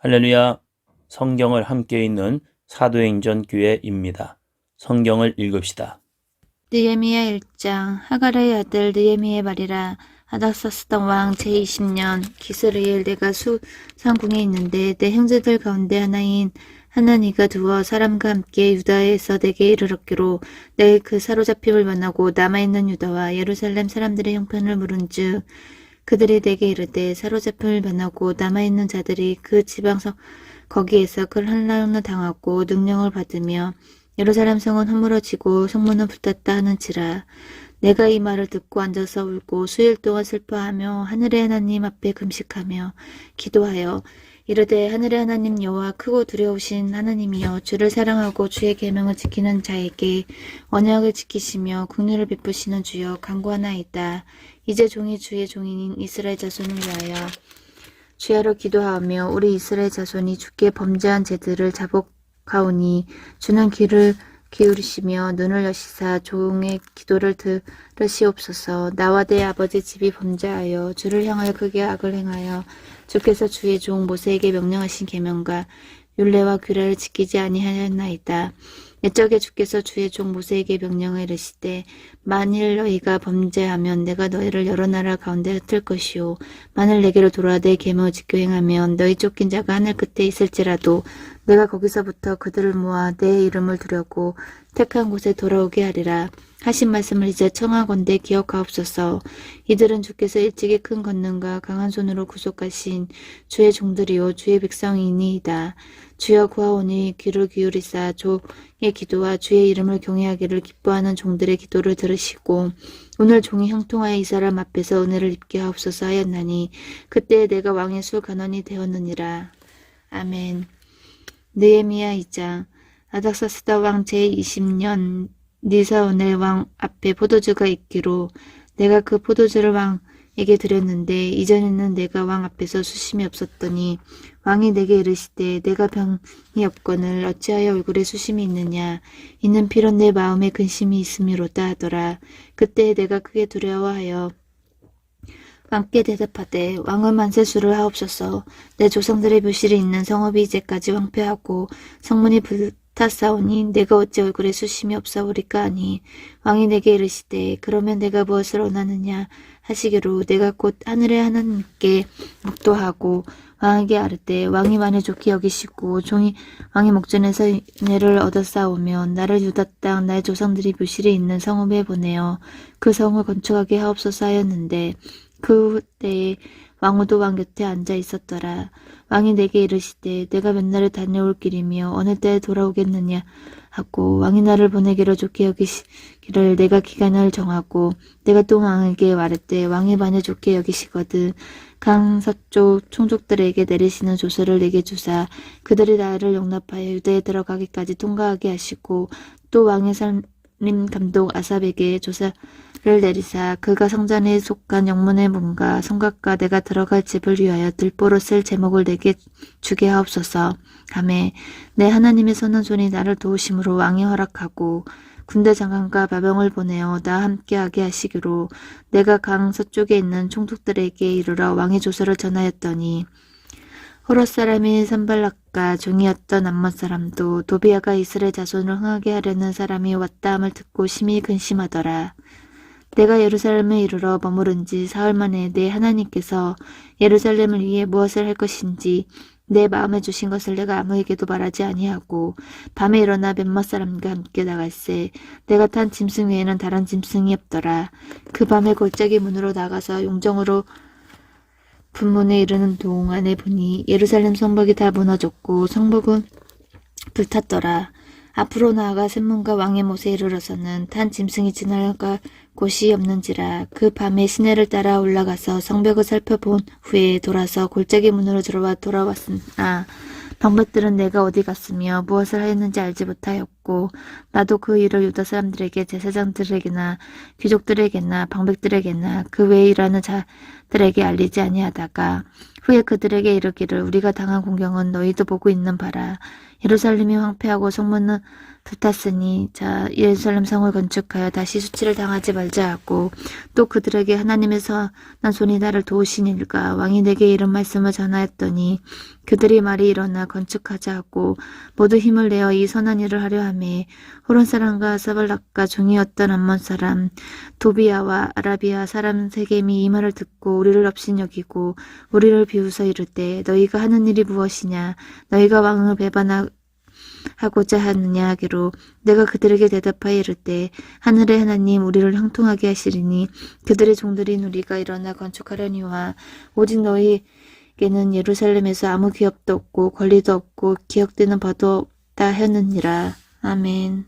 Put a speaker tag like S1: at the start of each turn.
S1: 할렐루야. 성경을 함께 읽는 사도행전 교회입니다. 성경을 읽읍시다.
S2: 느헤미야 1장 하가라의 아들 느헤미의 말이라 아닥사스당 왕 제20년 기스르엘 내가 수상궁에 있는데 내 형제들 가운데 하나인 하나니가 두어 사람과 함께 유다에서 내게 이르렀기로 내일 그 사로잡힘을 만나고 남아있는 유다와 예루살렘 사람들의 형편을 물은즉 그들이 내게 이르되 사로잡힘을 만나고 남아있는 자들이 그 지방성 거기에서 그 환란을 당하고 능력을 받으며 예루살렘 성은 허물어지고 성문은 불탔다 하는지라. 내가 이 말을 듣고 앉아서 울고 수일 동안 슬퍼하며 하늘의 하나님 앞에 금식하며 기도하여 이르되 하늘의 하나님 여호와 크고 두려우신 하나님이여 주를 사랑하고 주의 계명을 지키는 자에게 언약을 지키시며 국리를 베푸시는 주여 간구하나이다. 이제 종이 주의 종인 이스라엘 자손을 위하여 주야로 기도하며 우리 이스라엘 자손이 주께 범죄한 죄들을 자복하오니 주는 귀를 기울이시며 눈을 여시사 종의 기도를 들으시옵소서 나와 내 아버지 집이 범죄하여 주를 향하여 크게 악을 행하여 주께서 주의 종 모세에게 명령하신 계명과 율례와 규례를 지키지 아니하였나이다. 옛적에 주께서 주의 종 모세에게 명령을 이르시되 만일 너희가 범죄하면 내가 너희를 여러 나라 가운데 흩을 것이요 만일 내게로 돌아와 내 계명을 지켜 행하면 너희 쫓긴 자가 하늘 끝에 있을지라도 내가 거기서부터 그들을 모아 내 이름을 두려고 택한 곳에 돌아오게 하리라 하신 말씀을 이제 청하건대 기억하옵소서 이들은 주께서 일찍이 큰 권능과 강한 손으로 구속하신 주의 종들이요 주의 백성이니이다 주여 구하오니 귀를 기울이사 종의 기도와 주의 이름을 경외하기를 기뻐하는 종들의 기도를 들으시고 오늘 종이 형통하여 이 사람 앞에서 은혜를 입게 하옵소서 하였나니 그때 내가 왕의 수 간원이 되었느니라. 아멘. 느헤미야 2장 아닥사스다 왕 제20년 니사온의 왕 앞에 포도주가 있기로 내가 그 포도주를 왕에게 드렸는데 이전에는 내가 왕 앞에서 수심이 없었더니 왕이 내게 이르시되 내가 병이 없거늘 어찌하여 얼굴에 수심이 있느냐? 있는 필은 내 마음에 근심이 있음이로다 하더라. 그때 내가 크게 두려워하여 왕께 대답하되 왕은 만세수를 하옵소서. 내 조상들의 묘실이 있는 성읍이 이제까지 황폐하고 성문이 불탔사오니 내가 어찌 얼굴에 수심이 없사오리까 하니 왕이 내게 이르시되 그러면 내가 무엇을 원하느냐 하시기로 내가 곧 하늘의 하나님께 묵도하고 왕에게 아르되 왕이 만을 좋게 여기시고 종이 왕의 목전에서 은혜를 얻었사오면 나를 유다 땅 나의 조상들이 묘실이 있는 성읍에 보내어 그 성을 건축하게 하옵소서 하였는데 그 때에 왕후도 왕 곁에 앉아 있었더라. 왕이 내게 이르시되 내가 몇 날을 다녀올 길이며 어느 때에 돌아오겠느냐 하고 왕이 나를 보내기로 좋게 여기시기를 내가 기간을 정하고 내가 또 왕에게 말했되 왕이 만에 좋게 여기시거든 강 서쪽 총족들에게 내리시는 조서를 내게 주사 그들이 나를 용납하여 유대에 들어가기까지 통과하게 하시고 또 왕의 살림 감독 아삽에게 조사 를 내리사 그가 성전에 속한 영문의 문과 성곽과 내가 들어갈 집을 위하여 들보로 쓸 제목을 내게 주게 하옵소서 하매 내 하나님의 선한 손이 나를 도우심으로 왕이 허락하고 군대 장관과 마병을 보내어 나 함께하게 하시기로 내가 강 서쪽에 있는 총독들에게 이르러 왕의 조서를 전하였더니 호러 사람인 산발락과 종이었던 암몬 사람도 도비아가 이스라엘 자손을 흥하게 하려는 사람이 왔다 함을 듣고 심히 근심하더라. 내가 예루살렘에 이르러 머무른 지 사흘 만에 내 하나님께서 예루살렘을 위해 무엇을 할 것인지 내 마음에 주신 것을 내가 아무에게도 말하지 아니하고 밤에 일어나 몇몇 사람과 함께 나갈새 내가 탄 짐승 외에는 다른 짐승이 없더라. 그 밤에 골짜기 문으로 나가서 용정으로 분문에 이르는 동안에 보니 예루살렘 성벽이 다 무너졌고 성벽은 불탔더라. 앞으로 나아가 샘문과 왕의 못에 이르러서는 탄 짐승이 지나갈 곳이 없는지라 그 밤에 시내를 따라 올라가서 성벽을 살펴본 후에 돌아서 골짜기 문으로 들어와 돌아왔으나 방백들은 내가 어디 갔으며 무엇을 하였는지 알지 못하였고 나도 그 일을 유다 사람들에게 제사장들에게나 귀족들에게나 방백들에게나 그 외에 일하는 자들에게 알리지 아니하다가 후에 그들에게 이르기를 우리가 당한 공경은 너희도 보고 있는 바라 예루살렘이 황폐하고 성문은 붙었으니 자 예루살렘 성을 건축하여 다시 수치를 당하지 말자 하고 또 그들에게 하나님의 선한 손이 나를 도우시니까 왕이 내게 이런 말씀을 전하였더니 그들이 말이 일어나 건축하자 하고 모두 힘을 내어 이 선한 일을 하려 하매 호론 사람과 사발락과 종이었던 암몬 사람 도비아와 아라비아 사람 세겜이 이 말을 듣고 우리를 업신여기고 우리를 비웃어 이르되 너희가 하는 일이 무엇이냐? 너희가 왕을 배반하 하고자 하느냐 하기로 내가 그들에게 대답하여 이르되 하늘의 하나님 우리를 형통하게 하시리니 그들의 종들인 우리가 일어나 건축하려니와 오직 너희에게는 예루살렘에서 아무 기업도 없고 권리도 없고 기억되는 바도 없다 하느니라. 아멘